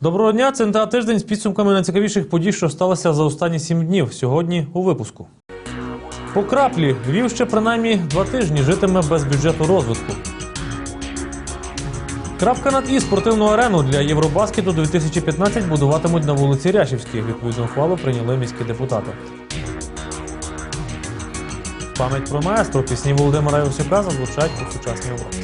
Доброго дня, це тиждень з підсумками найцікавіших подій, що сталося за останні сім днів. Сьогодні у випуску. По краплі Львів ще принаймні два тижні житиме без бюджету розвитку. Крапка над і спортивну арену для Євробаскету 2015 будуватимуть на вулиці Ряшівській. Відповідну ухвалу прийняли міські депутати. Пам'ять про маестро пісні Володимира Євсюка зазвучать у сучасній образі.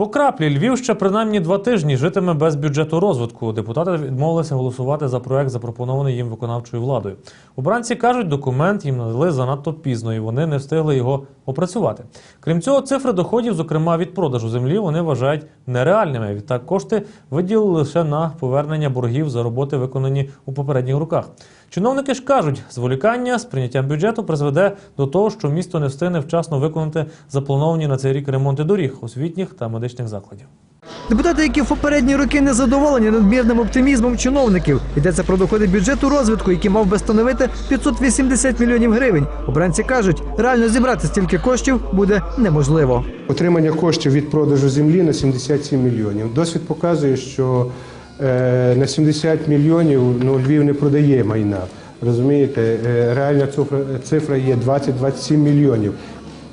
По краплі Львів ще принаймні два тижні житиме без бюджету розвитку. Депутати відмовилися голосувати за проект, запропонований їм виконавчою владою. Обранці кажуть, документ їм надали занадто пізно, і вони не встигли його опрацювати. Крім цього, цифри доходів, зокрема від продажу землі, вони вважають нереальними. Відтак кошти виділили лише на повернення боргів за роботи, виконані у попередніх роках. Чиновники ж кажуть, зволікання з прийняттям бюджету призведе до того, що місто не встигне вчасно виконати заплановані на цей рік ремонти доріг, освітніх та медичних закладів. Депутати, які в попередні роки не задоволені надмірним оптимізмом чиновників, йдеться про доходи бюджету розвитку, який мав би становити 580 мільйонів гривень. Обранці кажуть, реально зібрати стільки коштів буде неможливо. Отримання коштів від продажу землі на 77 мільйонів. Досвід показує, що е, на 70 мільйонів ну, Львів не продає майна. Розумієте, Е, реальна цифра, цифра є 20-27 мільйонів.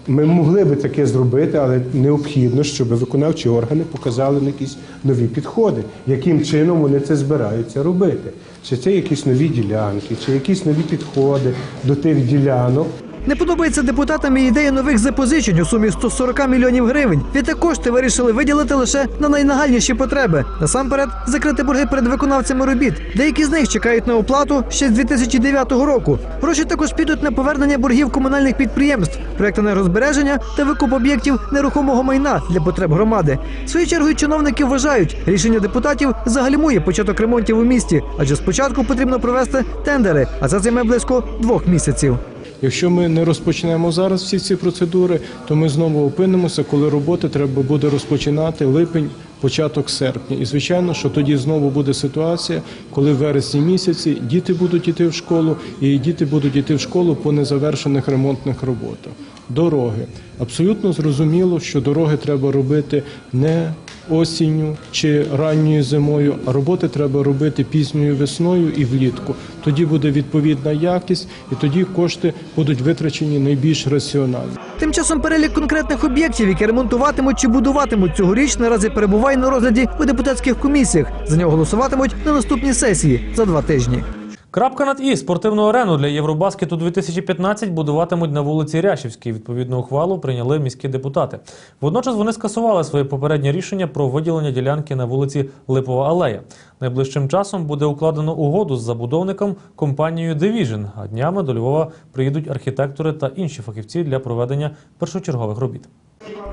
Ми могли би таке зробити, але необхідно, щоб виконавчі органи показали на якісь нові підходи, яким чином вони це збираються робити. Чи це якісь нові ділянки, чи якісь нові підходи до тих ділянок. Не подобається депутатам і ідея нових запозичень у сумі 140 мільйонів гривень. Відтак кошти вирішили виділити лише на найнагальніші потреби. Насамперед, закрити борги перед виконавцями робіт. Деякі з них чекають на оплату ще з 2009 року. Гроші також підуть на повернення боргів комунальних підприємств, проєкти нерозбереження та викуп об'єктів нерухомого майна для потреб громади. Своєю чергою чиновники вважають, рішення депутатів загальмує початок ремонтів у місті, адже спочатку потрібно провести тендери, а це займе близько двох місяців. Якщо ми не розпочнемо зараз всі ці процедури, то ми знову опинимося, коли роботи треба буде розпочинати липень, початок серпня. І звичайно, що тоді знову буде ситуація, коли в вересні місяці діти будуть йти в школу, і діти будуть йти в школу по незавершених ремонтних роботах. Дороги абсолютно зрозуміло, що дороги треба робити не осінню чи ранньою зимою, а роботи треба робити пізньою весною і влітку. Тоді буде відповідна якість, і тоді кошти будуть витрачені найбільш раціонально. Тим часом перелік конкретних об'єктів, які ремонтуватимуть чи будуватимуть цьогоріч, наразі перебуває на розгляді у депутатських комісіях. За нього голосуватимуть на наступній сесії за два тижні. Крапка над і спортивну арену для Євробаскету 2015 будуватимуть на вулиці Ряшівській. Відповідну ухвалу прийняли міські депутати. Водночас вони скасували своє попереднє рішення про виділення ділянки на вулиці Липова Алея. Найближчим часом буде укладено угоду з забудовником компанією Division, а днями до Львова приїдуть архітектори та інші фахівці для проведення першочергових робіт.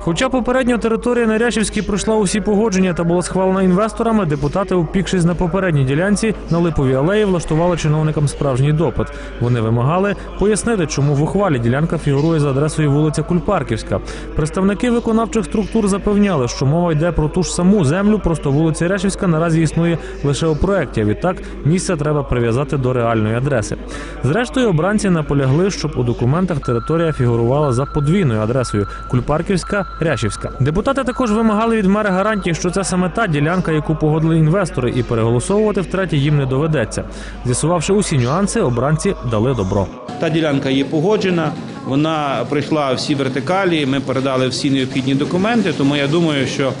Хоча попередньо територія на Ряшівській пройшла усі погодження та була схвалена інвесторами, депутати, упікшись на попередній ділянці на Липовій алеї, влаштували чиновникам справжній допит. Вони вимагали пояснити, чому в ухвалі ділянка фігурує за адресою вулиця Кульпарківська. Представники виконавчих структур запевняли, що мова йде про ту ж саму землю, просто вулиця Ряшівська наразі існує лише у проєкті. а Відтак місце треба прив'язати до реальної адреси. Зрештою, обранці наполягли, щоб у документах територія фігурувала за подвійною адресою Кульпарківська Ряшівська. Депутати також вимагали від мера гарантії, що це саме та ділянка, яку погодили інвестори, і переголосовувати втретє їм не доведеться. З'ясувавши усі нюанси, обранці дали добро. Та ділянка є погоджена, вона пройшла всі вертикалі. Ми передали всі необхідні документи. Тому я думаю, що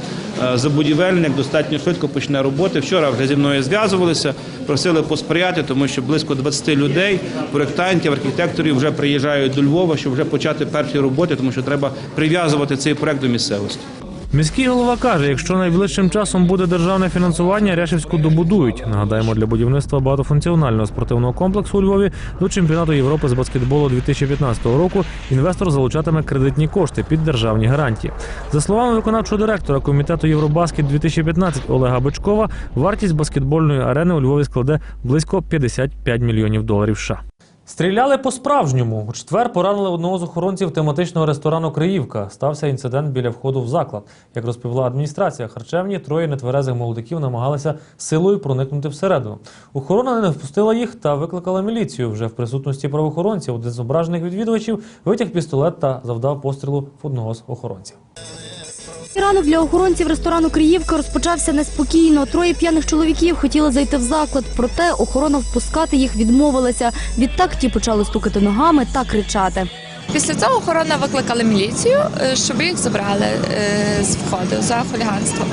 е, забудівельник достатньо швидко почне роботи. Вчора вже зі мною зв'язувалися, просили посприяти, тому що близько 20 людей, проєктантів, архітекторів вже приїжджають до Львова, щоб вже почати перші роботи, тому що треба прив'язувати цей проект до місцевості. Міський голова каже, якщо найближчим часом буде державне фінансування, Ряшівську добудують. Нагадаємо, для будівництва багатофункціонального спортивного комплексу у Львові до чемпіонату Європи з баскетболу 2015 року інвестор залучатиме кредитні кошти під державні гарантії. За словами виконавчого директора комітету Євробаскет 2015 Олега Бичкова, вартість баскетбольної арени у Львові складе близько 55 мільйонів доларів. США. Стріляли по-справжньому. У четвер поранили одного з охоронців тематичного ресторану Криївка. Стався інцидент біля входу в заклад. Як розповіла адміністрація харчевні, троє нетверезих молодиків намагалися силою проникнути всередину. Охорона не впустила їх та викликала міліцію. Вже в присутності правоохоронців один з ображених відвідувачів витяг пістолет та завдав пострілу в одного з охоронців. Ранок для охоронців ресторану Криївка розпочався неспокійно. Троє п'яних чоловіків хотіли зайти в заклад, проте охорона впускати їх відмовилася. Відтак ті почали стукати ногами та кричати. Після цього охорона викликала міліцію, е, щоб їх забрали е, з входу за хуліганство.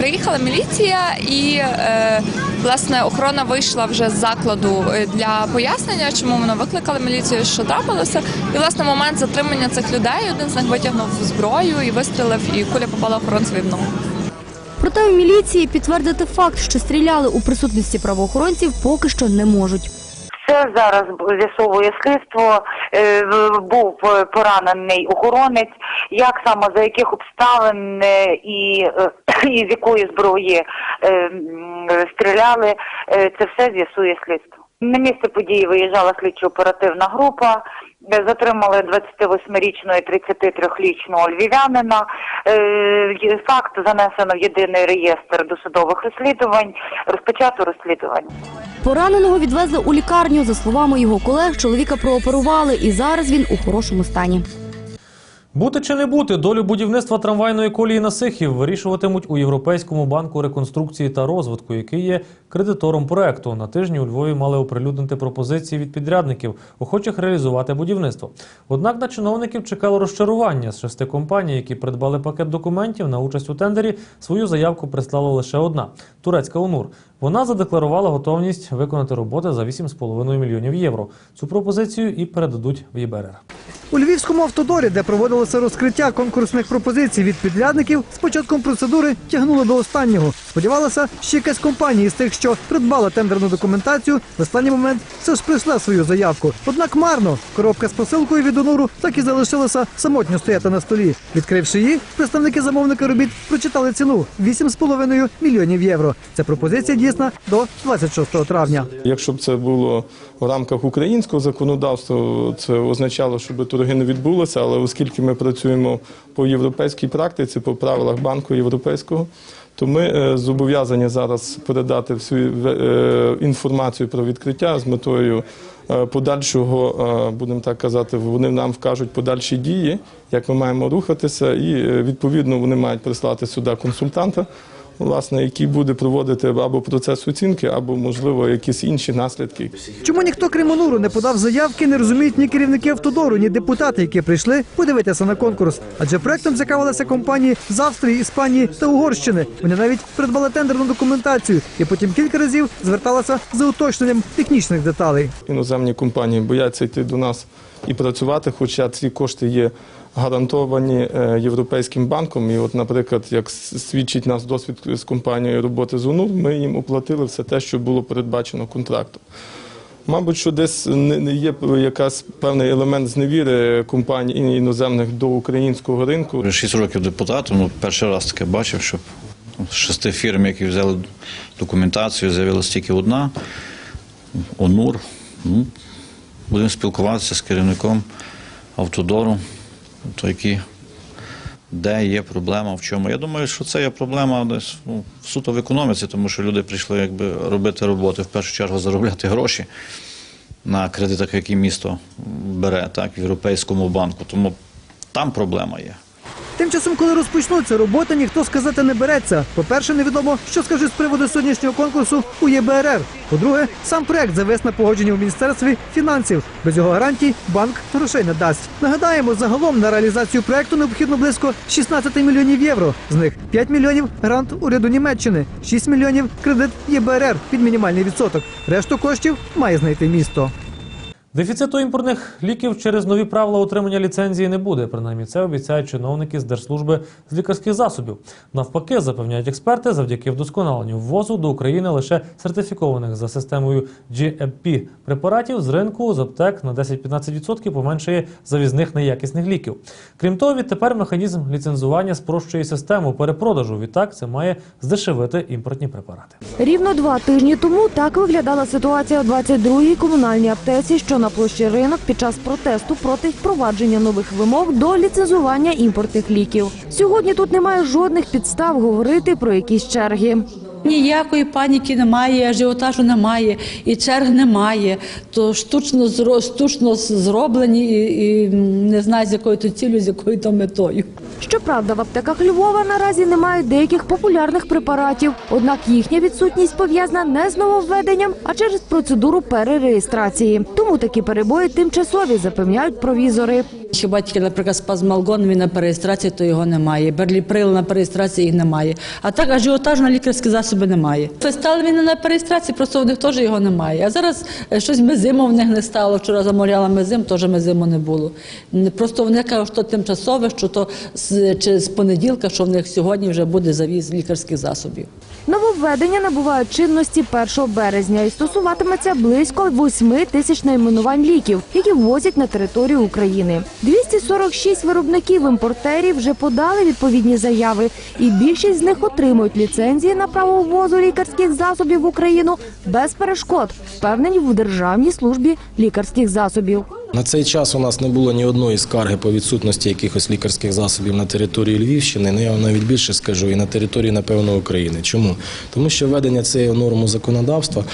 Приїхала міліція і е, власне охорона вийшла вже з закладу е, для пояснення, чому вона викликала міліцію, що трапилося. І власне момент затримання цих людей один з них витягнув зброю і вистрілив, і куля попала охоронцеві в ногу. Проте у міліції підтвердити факт, що стріляли у присутності правоохоронців, поки що не можуть. Це зараз з'ясовує слідство. Е, Був поранений охоронець. Як саме за яких обставин і, е, і з якої зброї е, стріляли, е, це все з'ясує слідство. На місце події виїжджала слідчо-оперативна група. Е, Затримали 28-річного і 33-річного львів'янина. Е, Факт занесено в єдиний реєстр досудових розслідувань. Розпочато розслідування. Пораненого відвезли у лікарню. За словами його колег, чоловіка прооперували, і зараз він у хорошому стані. Бути чи не бути, долю будівництва трамвайної колії на Сихів вирішуватимуть у Європейському банку реконструкції та розвитку, який є кредитором проекту. На тижні у Львові мали оприлюднити пропозиції від підрядників, охочих реалізувати будівництво. Однак на чиновників чекало розчарування з шести компаній, які придбали пакет документів на участь у тендері. Свою заявку прислала лише одна турецька ОНУР. Вона задекларувала готовність виконати роботи за 8,5 мільйонів євро. Цю пропозицію і передадуть в ЄБРР. У львівському автодорі, де проводилося розкриття конкурсних пропозицій від підрядників, з початком процедури тягнуло до останнього. Сподівалося, що якась компанія з тих, що придбала тендерну документацію, в останній момент все ж прийшла свою заявку. Однак марно коробка з посилкою від онуру так і залишилася самотньо стояти на столі. Відкривши її, представники замовника робіт прочитали ціну 8,5 мільйонів євро. Ця пропозиція дійсна до 26 травня. Якщо б це було в рамках українського законодавства, це означало, щоб торги не відбулося. Але оскільки ми працюємо по європейській практиці, по правилах банку європейського, то ми е, зобов'язані зараз передати всю е, інформацію про відкриття з метою е, подальшого, будемо так казати, вони нам вкажуть подальші дії, як ми маємо рухатися, і відповідно вони мають прислати сюди консультанта власне, який буде проводити або процес оцінки, або можливо якісь інші наслідки. Чому ніхто крім Онуру не подав заявки, не розуміють ні керівники автодору, ні депутати, які прийшли подивитися на конкурс. Адже проектом цікавилися компанії з Австрії, Іспанії та Угорщини. Вони навіть придбали тендерну документацію і потім кілька разів зверталися за уточненням технічних деталей. Іноземні компанії бояться йти до нас і працювати, хоча ці кошти є гарантовані е, європейським банком. І, от, наприклад, як свідчить нас досвід з компанією роботи з УНУР, ми їм оплатили все те, що було передбачено контрактом. Мабуть, що десь не є якась певний елемент зневіри компаній іноземних до українського ринку. 6 років депутатом, ну, перший раз таке бачив, що з шести фірм, які взяли документацію, з'явилася тільки одна ОНУР. Ну, будемо спілкуватися з керівником автодору, то які, де є проблема, в чому. Я думаю, що це є проблема десь ну, суто в економіці, тому що люди прийшли якби, робити роботи, в першу чергу заробляти гроші на кредитах, які місто бере так, в Європейському банку. Тому там проблема є. Тим часом, коли розпочнуться роботи, ніхто сказати не береться. По-перше, невідомо, що скажуть з приводу сьогоднішнього конкурсу у ЄБРР. По-друге, сам проект завес на погодженні у міністерстві фінансів. Без його гарантій банк грошей не дасть. Нагадаємо, загалом на реалізацію проекту необхідно близько 16 мільйонів євро. З них 5 мільйонів грант уряду Німеччини, 6 мільйонів кредит ЄБРР під мінімальний відсоток. Решту коштів має знайти місто. Дефіциту імпортних ліків через нові правила отримання ліцензії не буде. Принаймні це обіцяють чиновники з держслужби з лікарських засобів. Навпаки, запевняють експерти, завдяки вдосконаленню ввозу до України лише сертифікованих за системою GMP препаратів з ринку з аптек на 10-15% поменшує завізних неякісних ліків. Крім того, відтепер механізм ліцензування спрощує систему перепродажу. Відтак це має здешевити імпортні препарати. Рівно два тижні тому так виглядала ситуація у 22-й комунальній аптеці, що на площі ринок під час протесту проти впровадження нових вимог до ліцензування імпортних ліків. Сьогодні тут немає жодних підстав говорити про якісь черги. Ніякої паніки немає, ажіотажу немає, і черг немає. То штучно штучно зроблені і, і не знаю з якою то цілею, з якою то метою. Щоправда, в аптеках Львова наразі немає деяких популярних препаратів. Однак їхня відсутність пов'язана не з нововведенням, а через процедуру перереєстрації. Тому такі перебої тимчасові запевняють провізори. Хіба тільки, наприклад, спазмалгон на переєстрації, то його немає. Берліприл на переєстрації їх немає. А так ажіотажу на лікарські засоби немає. Це він на переєстрації, просто в них теж його немає. А зараз е, щось мезимо в них не стало. Вчора замовляла мезим, теж мезиму не було. Просто вони кажуть, що тимчасове, що то з, чи з понеділка, що в них сьогодні вже буде завіз лікарських засобів. Нововведення набувають чинності 1 березня і стосуватиметься близько 8 тисяч найменувань ліків, які ввозять на територію України. 246 виробників-імпортерів вже подали відповідні заяви, і більшість з них отримують ліцензії на право ввозу лікарських засобів в Україну без перешкод, впевнені в Державній службі лікарських засобів. На цей час у нас не було ні одної скарги по відсутності якихось лікарських засобів на території Львівщини. Ну я вам навіть більше скажу, і на території, напевно, України. Чому? Тому що введення цієї норми законодавства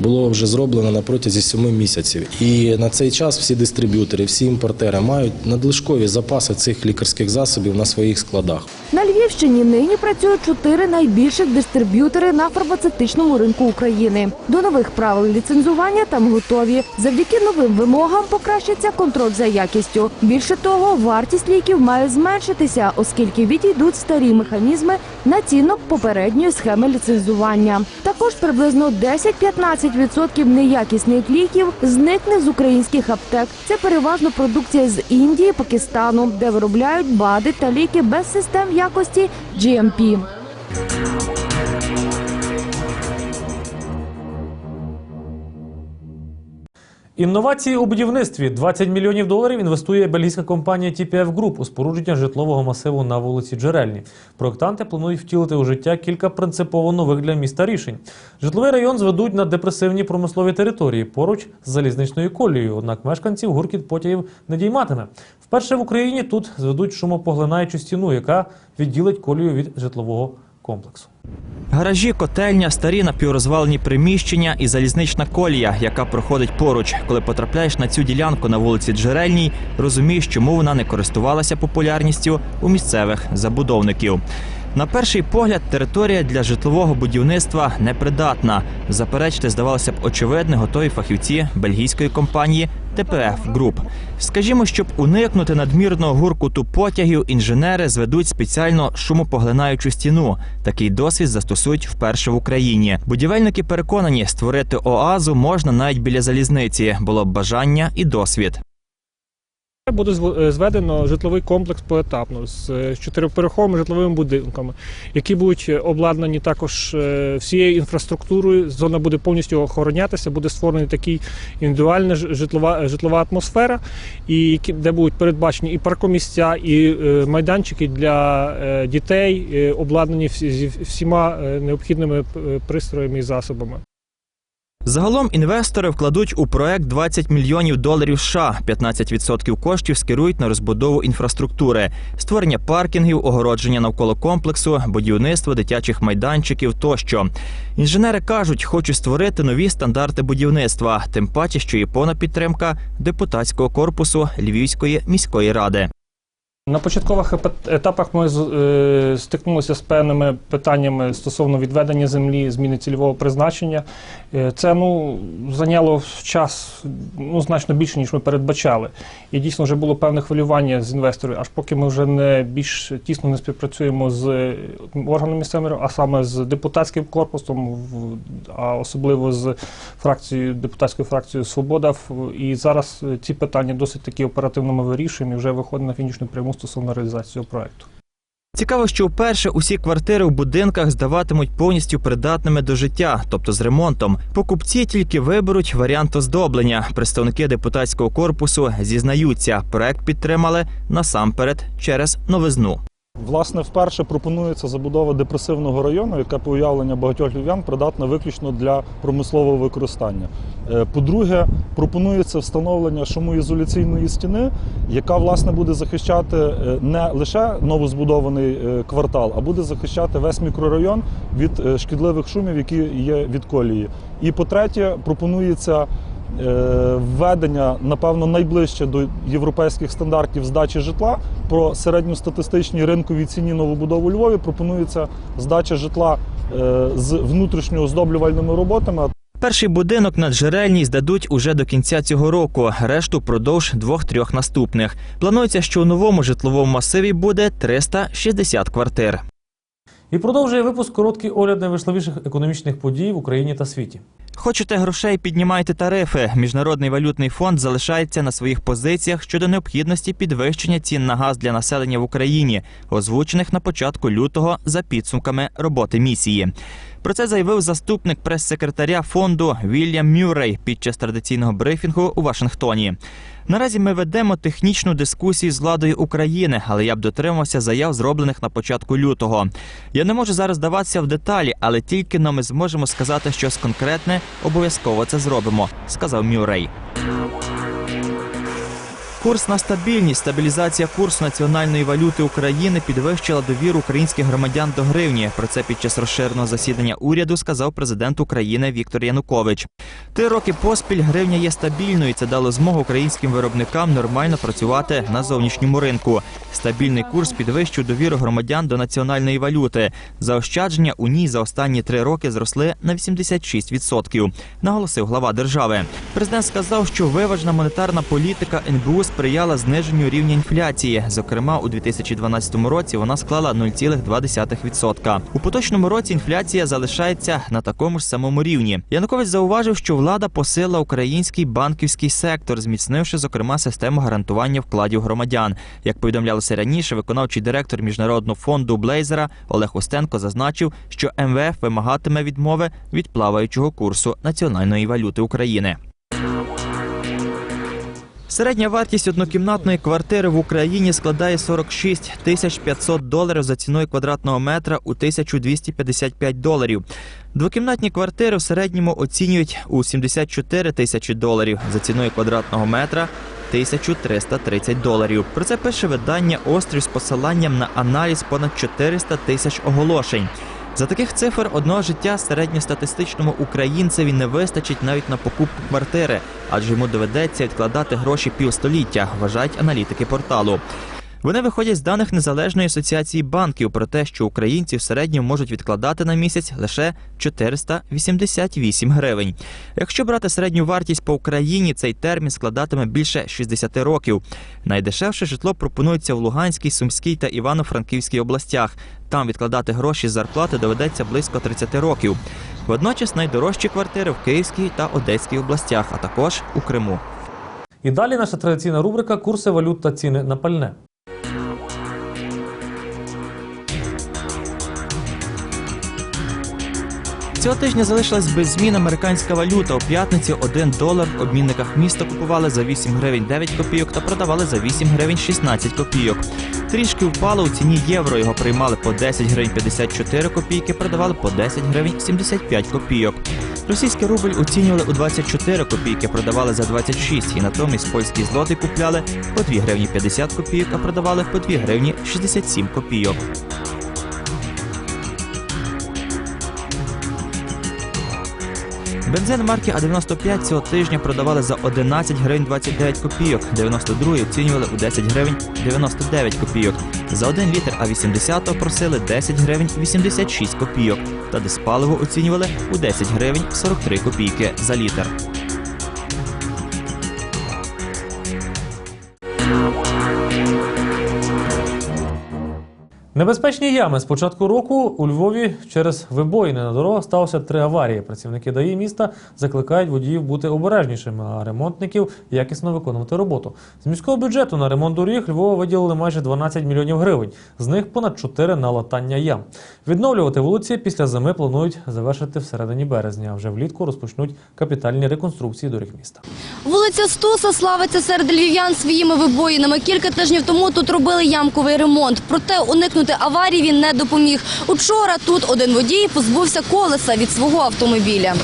було вже зроблено на протязі семи місяців. І на цей час всі дистриб'ютори, всі імпортери мають надлишкові запаси цих лікарських засобів на своїх складах. На Львівщині нині працюють чотири найбільших дистриб'ютори на фармацевтичному ринку України. До нових правил ліцензування там готові. Завдяки новим вимогам покращиться контроль за якістю. Більше того, вартість ліків має зменшитися, оскільки відійдуть старі механізми націнок попередньої схеми ліцензування. Також приблизно 10-15% неякісних ліків зникне з українських аптек. Це переважно продукція з Індії, Пакистану, де виробляють БАДи та ліки без систем якості GMP. Інновації у будівництві 20 мільйонів доларів інвестує бельгійська компанія TPF Group у спорудження житлового масиву на вулиці Джерельні. Проектанти планують втілити у життя кілька принципово нових для міста рішень. Житловий район зведуть на депресивні промислові території поруч з залізничною колією. Однак мешканців гуркіт потягів не дійматиме. Вперше в Україні тут зведуть шумопоглинаючу стіну, яка відділить колію від житлового комплексу. Гаражі, котельня, старі напіврозвалені приміщення і залізнична колія, яка проходить поруч. Коли потрапляєш на цю ділянку на вулиці Джерельній, розумієш, чому вона не користувалася популярністю у місцевих забудовників. На перший погляд, територія для житлового будівництва непридатна. Заперечити, здавалося б, очевидне, готові фахівці бельгійської компанії ТПФ Груп. Скажімо, щоб уникнути надмірного гуркуту потягів, інженери зведуть спеціально шумопоглинаючу стіну. Такий досвід застосують вперше в Україні. Будівельники переконані, створити оазу можна навіть біля залізниці. Було б бажання і досвід. Буде е, зведено житловий комплекс поетапно з е, чотириповерховими житловими будинками, які будуть е, обладнані також всією інфраструктурою. Зона буде повністю охоронятися, буде створений такий індивідуальна житлова, житлова атмосфера, і де будуть передбачені і паркомісця, і майданчики для дітей, обладнані всіма необхідними пристроями і засобами. Загалом інвестори вкладуть у проект 20 мільйонів доларів США. 15% коштів скерують на розбудову інфраструктури, створення паркінгів, огородження навколо комплексу, будівництво дитячих майданчиків тощо. Інженери кажуть, хочуть створити нові стандарти будівництва, тим паче, що є повна підтримка депутатського корпусу Львівської міської ради. На початкових етапах ми е, стикнулися з певними питаннями стосовно відведення землі, зміни цільового призначення. Е, Це ну, зайняло час ну, значно більше, ніж ми передбачали. І дійсно вже було певне хвилювання з інвесторів, аж поки ми вже не більш тісно не співпрацюємо з е, органами місцевими, а саме з депутатським корпусом, а особливо з фракцією, депутатською фракцією Свобода. І зараз ці питання досить таки оперативно ми вирішуємо і вже виходить на фінішну пряму стосовно реалізації цього проекту. Цікаво, що вперше усі квартири в будинках здаватимуть повністю придатними до життя, тобто з ремонтом. Покупці тільки виберуть варіант оздоблення. Представники депутатського корпусу зізнаються, проект підтримали насамперед через новизну. Власне, вперше пропонується забудова депресивного району, яка по уявленню багатьох львів'ян придатна виключно для промислового використання. Е, По-друге, пропонується встановлення шумоізоляційної стіни, яка власне буде захищати е, не лише новозбудований е, квартал, а буде захищати весь мікрорайон від шкідливих шумів, які є від колії. І по-третє, пропонується е, введення, напевно, найближче до європейських стандартів здачі житла. Про середньостатистичній ринковій ціні новобудов у Львові пропонується здача житла е, з внутрішньо оздоблювальними роботами. Перший будинок на Джерельній здадуть уже до кінця цього року, решту впродовж двох-трьох наступних. Планується, що у новому житловому масиві буде 360 квартир. І продовжує випуск короткий огляд найважливіших економічних подій в Україні та світі. Хочете грошей, піднімайте тарифи. Міжнародний валютний фонд залишається на своїх позиціях щодо необхідності підвищення цін на газ для населення в Україні, озвучених на початку лютого за підсумками роботи місії. Про це заявив заступник прес-секретаря фонду Вільям Мюррей під час традиційного брифінгу у Вашингтоні. Наразі ми ведемо технічну дискусію з владою України, але я б дотримався заяв, зроблених на початку лютого. Я не можу зараз даватися в деталі, але тільки но ми зможемо сказати щось конкретне, обов'язково це зробимо, сказав Мюррей. Курс на стабільність, стабілізація курсу національної валюти України підвищила довіру українських громадян до гривні. Про це під час розширеного засідання уряду сказав президент України Віктор Янукович. Три роки поспіль гривня є стабільною. Це дало змогу українським виробникам нормально працювати на зовнішньому ринку. Стабільний курс підвищив довіру громадян до національної валюти. Заощадження у ній за останні три роки зросли на 86%, наголосив глава держави. Президент сказав, що виважена монетарна політика НБУ сприяла зниженню рівня інфляції. Зокрема, у 2012 році вона склала 0,2%. У поточному році інфляція залишається на такому ж самому рівні. Янукович зауважив, що влада посила український банківський сектор, зміцнивши зокрема систему гарантування вкладів громадян. Як повідомлялося раніше, виконавчий директор міжнародного фонду Блейзера Олег Устенко зазначив, що МВФ вимагатиме відмови від плаваючого курсу національної валюти України. Середня вартість однокімнатної квартири в Україні складає 46 тисяч 500 доларів за ціною квадратного метра у 1255 доларів. Двокімнатні квартири в середньому оцінюють у 74 тисячі доларів за ціною квадратного метра. 1330 доларів. Про це пише видання Острів з посиланням на аналіз понад 400 тисяч оголошень. За таких цифр одного життя середньостатистичному українцеві не вистачить навіть на покупку квартири, адже йому доведеться відкладати гроші півстоліття, вважають аналітики порталу. Вони виходять з даних незалежної асоціації банків про те, що українці в середньому можуть відкладати на місяць лише 488 гривень. Якщо брати середню вартість по Україні, цей термін складатиме більше 60 років. Найдешевше житло пропонується в Луганській, Сумській та Івано-Франківській областях. Там відкладати гроші з зарплати доведеться близько 30 років. Водночас найдорожчі квартири в Київській та Одеській областях, а також у Криму. І далі наша традиційна рубрика Курси валют та ціни на пальне. Цього тижня залишилась без змін американська валюта. У п'ятниці 1 долар в обмінниках міста купували за 8 гривень 9 копійок та продавали за 8 гривень 16 копійок. Трішки впало у ціні євро. Його приймали по 10 гривень 54 копійки, продавали по 10 гривень 75 копійок. Російський рубль оцінювали у 24 копійки, продавали за 26, і натомість польські злоти купляли по 2 гривні 50 копійок, а продавали по 2 гривні 67 копійок. Бензин марки А95 цього тижня продавали за 11 гривень 29 копійок, 92 оцінювали у 10 гривень 99 копійок. За 1 літр А80 просили 10 гривень 86 копійок, та диспаливо оцінювали у 10 гривень 43 копійки за літр. Небезпечні ями з початку року у Львові через вибоїни на дорогах сталося три аварії. Працівники ДАІ міста закликають водіїв бути обережнішими, а ремонтників якісно виконувати роботу. З міського бюджету на ремонт доріг Львова виділили майже 12 мільйонів гривень. З них понад 4 на латання ям. Відновлювати вулиці після зими планують завершити всередині березня. А вже влітку розпочнуть капітальні реконструкції доріг міста. Вулиця Стуса славиться серед львів'ян своїми вибоїнами. Кілька тижнів тому тут робили ямковий ремонт. Проте уникнути уникнути аварії він не допоміг. Учора тут один водій позбувся колеса від свого автомобіля.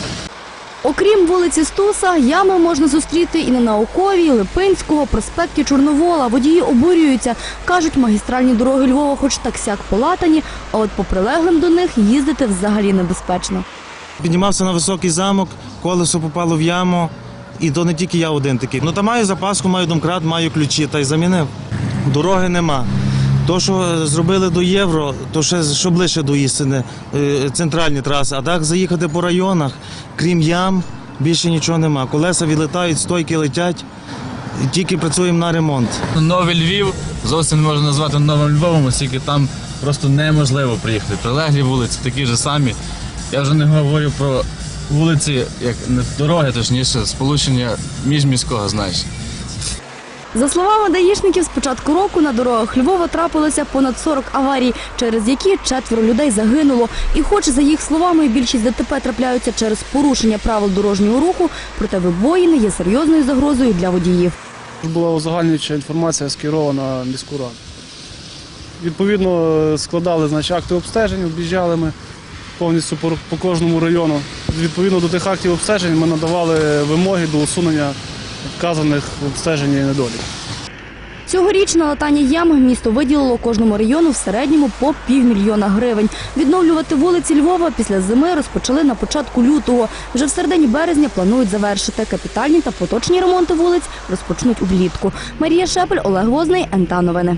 Окрім вулиці Стуса, ями можна зустріти і на Науковій, Липинського, проспекті Чорновола. Водії обурюються. Кажуть, магістральні дороги Львова хоч так сяк полатані, а от по прилеглим до них їздити взагалі небезпечно. Піднімався на високий замок, колесо попало в яму, і то не тільки я один такий. Ну та маю запаску, маю домкрат, маю ключі, та й замінив. Дороги нема. То, що зробили до євро, то ще що ближче до істини, е, центральні траси. А так заїхати по районах, крім ям, більше нічого нема. Колеса відлітають, стойки летять, тільки працюємо на ремонт. Новий Львів зовсім не можна назвати новим Львовом, оскільки там просто неможливо приїхати. Прилеглі вулиці такі ж самі. Я вже не говорю про вулиці, як дороги, точніше, сполучення міжміського значення. За словами даїшників, з початку року на дорогах Львова трапилося понад 40 аварій, через які четверо людей загинуло. І хоч, за їх словами, більшість ДТП трапляються через порушення правил дорожнього руху, проте вибоїни є серйозною загрозою для водіїв. Була узагальнююча інформація скерована міську раду. Відповідно, складали значить, акти обстежень, об'їжджали ми повністю по, по кожному району. Відповідно до тих актів обстежень ми надавали вимоги до усунення вказаних в обстеженні недоліків. Цьогоріч на латання ям місто виділило кожному району в середньому по півмільйона гривень. Відновлювати вулиці Львова після зими розпочали на початку лютого. Вже в середині березня планують завершити. Капітальні та поточні ремонти вулиць розпочнуть влітку. Марія Шепель, Олег Возний, НТА Новини.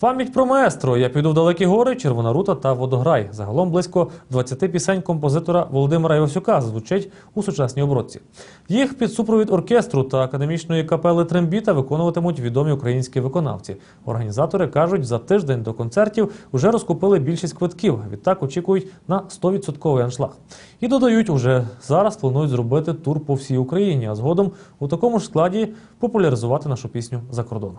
Пам'ять про маестро я піду в далекі гори, Червона рута та Водограй. Загалом близько 20 пісень композитора Володимира Івасюка звучить у сучасній обробці. Їх під супровід оркестру та академічної капели Трембіта виконуватимуть відомі українські виконавці. Організатори кажуть, за тиждень до концертів вже розкупили більшість квитків. Відтак очікують на 100% аншлаг. І додають, уже зараз планують зробити тур по всій Україні, а згодом у такому ж складі популяризувати нашу пісню за кордоном.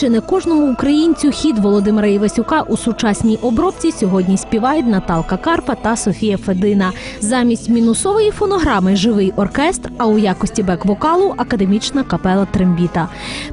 Чи не кожному українцю хід Володимира Івасюка у сучасній обробці сьогодні співають Наталка Карпа та Софія Федина. Замість мінусової фонограми живий оркестр, а у якості бек-вокалу академічна капела Трембіта.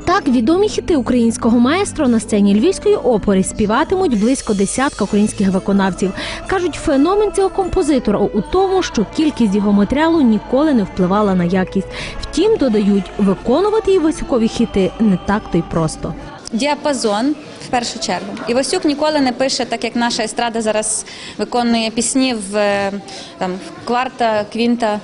Так, відомі хіти українського маестро на сцені Львівської опери співатимуть близько десятка українських виконавців. кажуть, феномен цього композитора у тому, що кількість його матеріалу ніколи не впливала на якість. Втім, додають, виконувати Івасюкові хіти не так то й просто. Діапазон в першу чергу. Івасюк ніколи не пише, так як наша естрада зараз виконує пісні в е, там в кварта, квінта.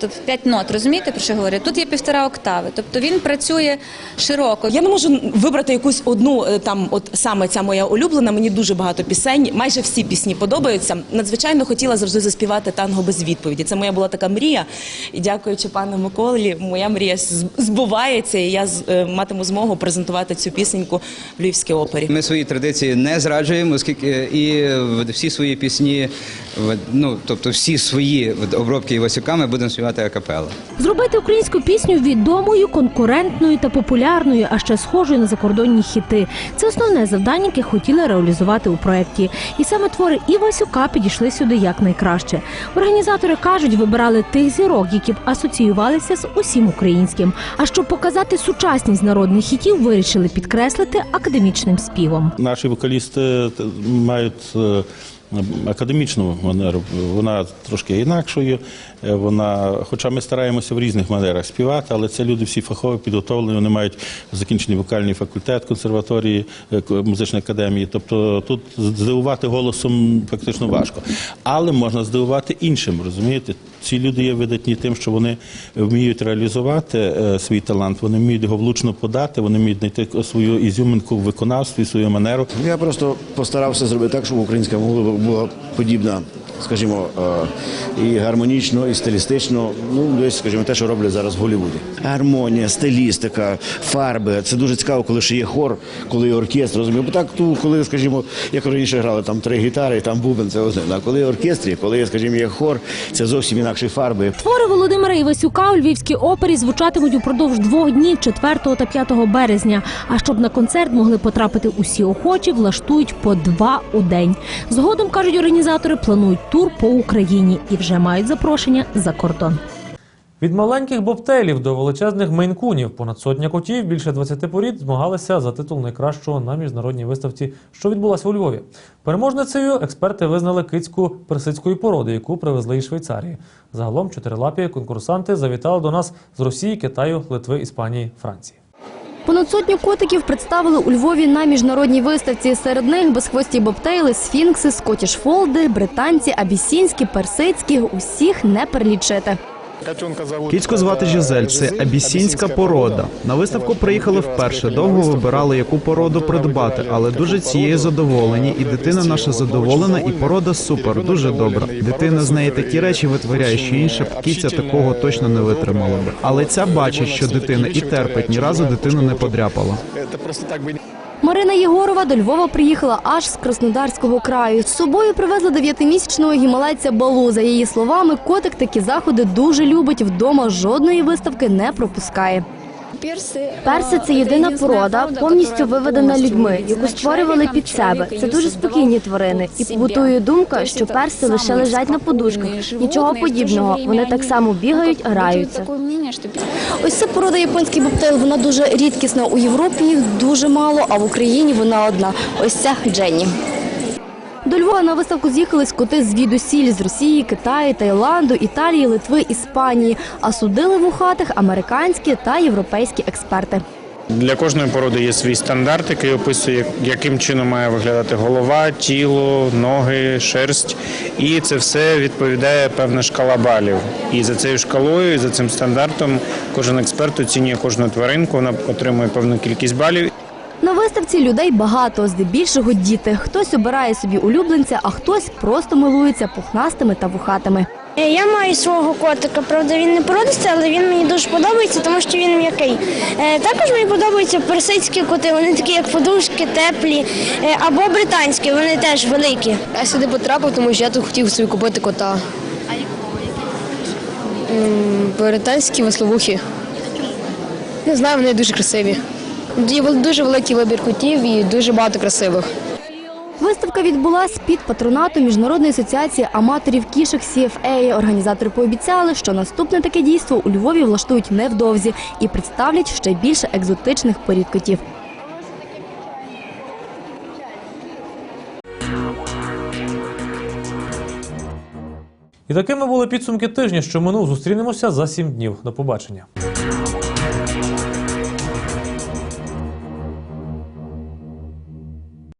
Тобто п'ять нот, розумієте, про що говорю? Тут є півтора октави. Тобто він працює широко. Я не можу вибрати якусь одну е, там, от саме ця моя улюблена. Мені дуже багато пісень. Майже всі пісні подобаються. Надзвичайно хотіла завжди заспівати танго без відповіді. Це моя була така мрія. І дякуючи пану Миколі, моя мрія збувається, і я е, матиму змогу презентувати цю пісеньку в Львівській опері. Ми свої традиції не зраджуємо, оскільки і в- всі свої пісні, ну тобто всі свої в- обробки Івасюка ми будемо співати акапела. Зробити українську пісню відомою, конкурентною та популярною, а ще схожою на закордонні хіти. Це основне завдання, яке хотіли реалізувати у проєкті. І саме твори Івасюка підійшли сюди якнайкраще. Організатори кажуть, вибирали тих зірок, які б асоціювалися з усім українським. А щоб показати сучасність народних хітів, вирішили підкреслити академічним співом. Наші вокалісти мають е, академічну манеру. Вона трошки інакшою. Е, Вона, хоча ми стараємося в різних манерах співати, але це люди всі фахово підготовлені. Вони мають закінчений вокальний факультет консерваторії е, музичної академії. Тобто тут здивувати голосом фактично важко. Але можна здивувати іншим, розумієте? Ці люди є видатні тим, що вони вміють реалізувати е, свій талант, вони вміють його влучно подати, вони вміють знайти свою ізюминку в виконавстві, свою манеру. Я просто постарався зробити так, щоб українська мова була подібна скажімо, е, і гармонічно, і стилістично. Ну, десь, скажімо, те, що роблять зараз в Голлівуді. Гармонія, стилістика, фарби. Це дуже цікаво, коли ще є хор, коли є оркестр. Розумію, бо так ту, коли, скажімо, як раніше грали там три гітари, там бубен, це одне. А коли є оркестрі, коли скажімо, є хор, це зовсім інакші фарби. Твори Володимира Івасюка у Львівській опері звучатимуть упродовж двох днів 4 та 5 березня. А щоб на концерт могли потрапити усі охочі, влаштують по два у день. Згодом кажуть організатори, планують тур по Україні і вже мають запрошення за кордон. Від маленьких бобтейлів до величезних мейнкунів понад сотня котів, більше 20 порід змагалися за титул найкращого на міжнародній виставці, що відбулася у Львові. Переможницею експерти визнали кицьку персидської породи, яку привезли із Швейцарії. Загалом чотирилапі конкурсанти завітали до нас з Росії, Китаю, Литви, Іспанії, Франції. Понад сотню котиків представили у Львові на міжнародній виставці. Серед них безхвості бобтейли, сфінкси, скотіш фолди, британці, абісінські, персидські. Усіх не перелічити. Кіцьку звати Жизель, це абісінська порода. На виставку приїхали вперше. Довго вибирали, яку породу придбати, але дуже цією задоволені. І дитина наша задоволена, і порода супер, дуже добра. Дитина з неї такі речі витворяє, що інша кіця такого точно не витримала би. Але ця бачить, що дитина і терпить, ні разу дитину не подряпала. Марина Єгорова до Львова приїхала аж з Краснодарського краю. З собою привезла дев'ятимісячного гімалайця Балу. За її словами, котик такі заходи дуже любить. Вдома жодної виставки не пропускає. Перси це єдина порода, повністю виведена людьми, яку створювали під себе. Це дуже спокійні тварини. І побутує думка, що перси лише лежать на подушках. Нічого подібного. Вони так само бігають, граються. Ось ця порода японський бобтейл, вона дуже рідкісна. У Європі їх дуже мало, а в Україні вона одна. Ось ця Дженні. До Львова на виставку з'їхались коти звідусіль з Росії, Китаю, Таїланду, Італії, Литви, Іспанії. А судили вухатих американські та європейські експерти. Для кожної породи є свій стандарт, який описує, яким чином має виглядати голова, тіло, ноги, шерсть. І це все відповідає певна шкала балів. І за цією шкалою, і за цим стандартом, кожен експерт оцінює кожну тваринку, вона отримує певну кількість балів. Виставці людей багато, здебільшого діти. Хтось обирає собі улюбленця, а хтось просто милується пухнастими та вухатими. Е, Я маю свого котика, правда, він не породистий, але він мені дуже подобається, тому що він м'який. Е, Також мені подобаються персидські коти, вони такі, як подушки, теплі, е, або британські, вони теж великі. Я сюди потрапив, тому що я тут хотів собі купити кота. М, Британські весловухи. Не знаю, вони дуже красиві. Є дуже великий вибір котів і дуже багато красивих. Виставка відбулась під патронатом Міжнародної асоціації аматорів кішок CFA. Організатори пообіцяли, що наступне таке дійство у Львові влаштують невдовзі і представлять ще більше екзотичних порід котів. І такими були підсумки тижня, що минув. Зустрінемося за сім днів. До побачення.